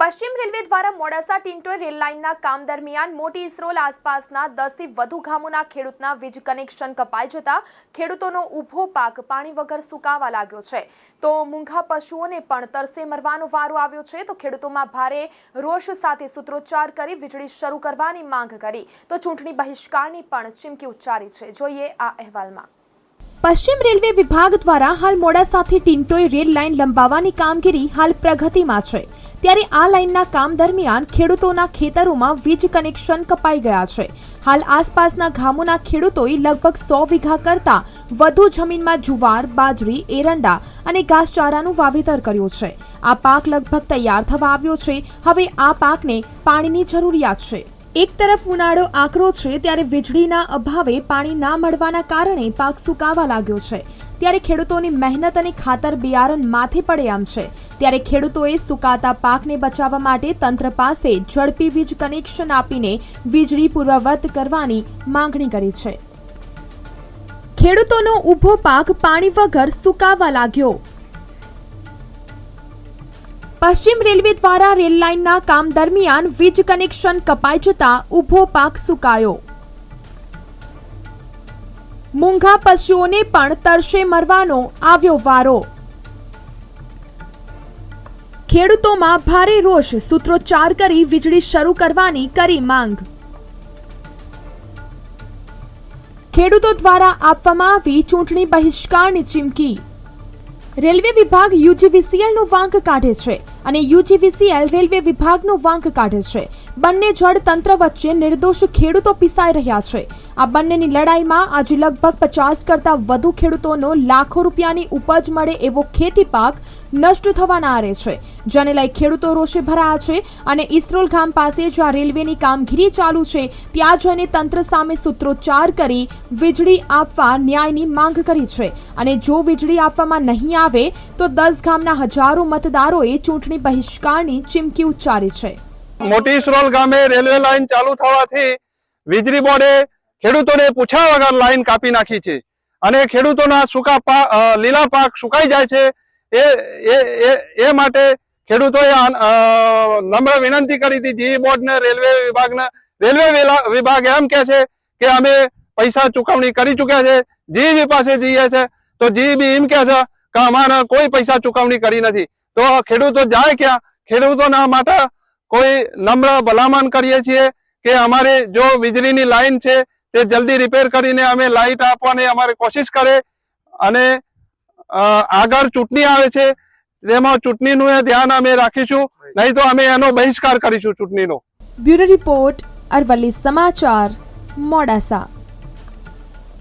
પશ્ચિમ રેલવે દ્વારા મોડાસા ટિન્ટોય રેલ લાઇનના કામ દરમિયાન મોટી ઇસરોલ આસપાસના દસથી વધુ ગામોના ખેડૂતના વીજ કનેક્શન કપાઈ જતા ખેડૂતોનો ઊભો પાક પાણી વગર સુકાવા લાગ્યો છે. તો મૂંઘા પશુઓને પણ તરસે મરવાનો વારો આવ્યો છે. તો ખેડૂતોમાં ભારે રોષ સાથે સૂત્રોચ્ચાર કરી વીજળી શરૂ કરવાની માંગ કરી. તો ચૂંટણી બહિષ્કારની પણ ચીમકી ઉચ્ચારી છે. જોઈએ આ અહેવાલમાં. પશ્ચિમ રેલવે વિભાગ દ્વારા હાલ મોડાસાથી ટિન્ટોય રેલ લાઇન લંબાવવાની કામગીરી હાલ પ્રગતિમાં છે. ત્યારે આ લાઇનના કામ દરમિયાન ખેડૂતોના ખેતરોમાં વીજ કનેક્શન કપાઈ ગયા છે. હાલ આસપાસના ગામોના ખેડૂતોએ લગભગ સો વીઘા કરતા વધુ જમીનમાં જુવાર, બાજરી, એરંડા અને ઘાસચારાનું વાવેતર કર્યું છે. આ પાક લગભગ તૈયાર થવા આવ્યો છે. હવે આ પાકને પાણીની જરૂરિયાત છે. એક તરફ ઉનાળો આકરો છે, ત્યારે વીજળીના અભાવે પાણી ના મળવાના કારણે પાક સુકાવા લાગ્યો છે. ત્યારે ખેડૂતોની મહેનત અને ખાતર બિયારણ માથે પડે આમ છે. ત્યારે ખેડૂતોએ સુકાતા પાકને બચાવવા માટે તંત્ર પાસે ઝડપી વીજ કનેક્શન આપીને વીજળી પૂર્વવત કરવાની માંગણી કરી છે. ખેડૂતોનો ઊભો પાક પાણી વગર સુકાવા લાગ્યો. પશ્ચિમ રેલવે દ્વારા રેલ લાઇનના કામ દરમિયાન વીજ કનેક્શન કપાઈ જતા ઊભો પાક સુકાયો. મૂંઘા પશુઓને પણ તરશે મરવાનો આવ્યો વારો. ખેડૂતોમાં ભારે રોષ, સૂત્રોચ્ચાર કરી વીજળી શરૂ કરવાની કરી માંગ. ખેડૂતો દ્વારા આપવામાં આવી ચૂંટણી બહિષ્કારની ચીમકી. રેલવે વિભાગ યુજીવીસીએલનું વાંક કાઢે છે અને યુજીવીસીએલ રેલવે વિભાગનું વાંક કાઢે છે. બંને જળ તંત્ર વચ્ચે નિર્દોષ ખેડૂતો પીસાઈ રહ્યા છે. આ બંનેની લડાઈમાં આજે લગભગ પચાસ કરતા વધુ ખેડૂતોનો લાખો રૂપિયાની ઉપજ મળે એવો ખેતી પાક નષ્ટ થવાના આરે છે. જેને લઈ ખેડૂતો રોષે ભરાયા છે અને ઇસરોલ ગામ પાસે જ્યાં રેલવેની કામગીરી ચાલુ છે, ત્યાં જઈને તંત્ર સામે સૂત્રોચ્ચાર કરી વીજળી આપવા ન્યાયની માંગ કરી છે. અને જો વીજળી આપવામાં નહીં આવે, તો દસ ગામના હજારો મતદારોએ ચૂંટણી બહિષ્કારની ચીમકી ઉચ્ચારી છે. મોટી ઇસરોલ ગામે રેલવે લાઈન ચાલુ થવાથી વીજળી બોર્ડે ખેડૂતોને પૂછ્યા વગર લાઈન કાપી નાખી છે. અને ખેડૂતોના સૂકા પાક લીલા પાક સુકાઈ જાય છે એ, એ- એ માટે ખેડૂતોએ નમ્ર વિનંતી કરી હતી. જીઈ બોર્ડને, રેલવે વિભાગને, રેલવે વિભાગ એમ કે છે કે અમે પૈસા ચૂકવણી કરી ચૂક્યા છે. જીઈબી પાસે જઈએ છે. તો જીઈબી એમ કે છે કે અમારે કોઈ પૈસા ચૂકવણી કરી નથી. તો ખેડૂતો જાય ક્યાં? ખેડૂતોના માટે કોઈ નમ્ર ભલામણ કરીએ છીએ કે અમારે જો વીજળીની લાઈન છે, તે જલ્દી રિપેર કરીને અમે લાઇટ આપવાની અમારે કોશિશ કરે અને આગળ ચૂંટણી આવે છે તેમાં ચૂંટણીનું એ ધ્યાન અમે રાખીશું. નહીં તો અમે એનો બહિષ્કાર કરીશું ચૂંટણીનો. બ્યુરો રિપોર્ટ અરવલ્લી સમાચાર મોડાસા.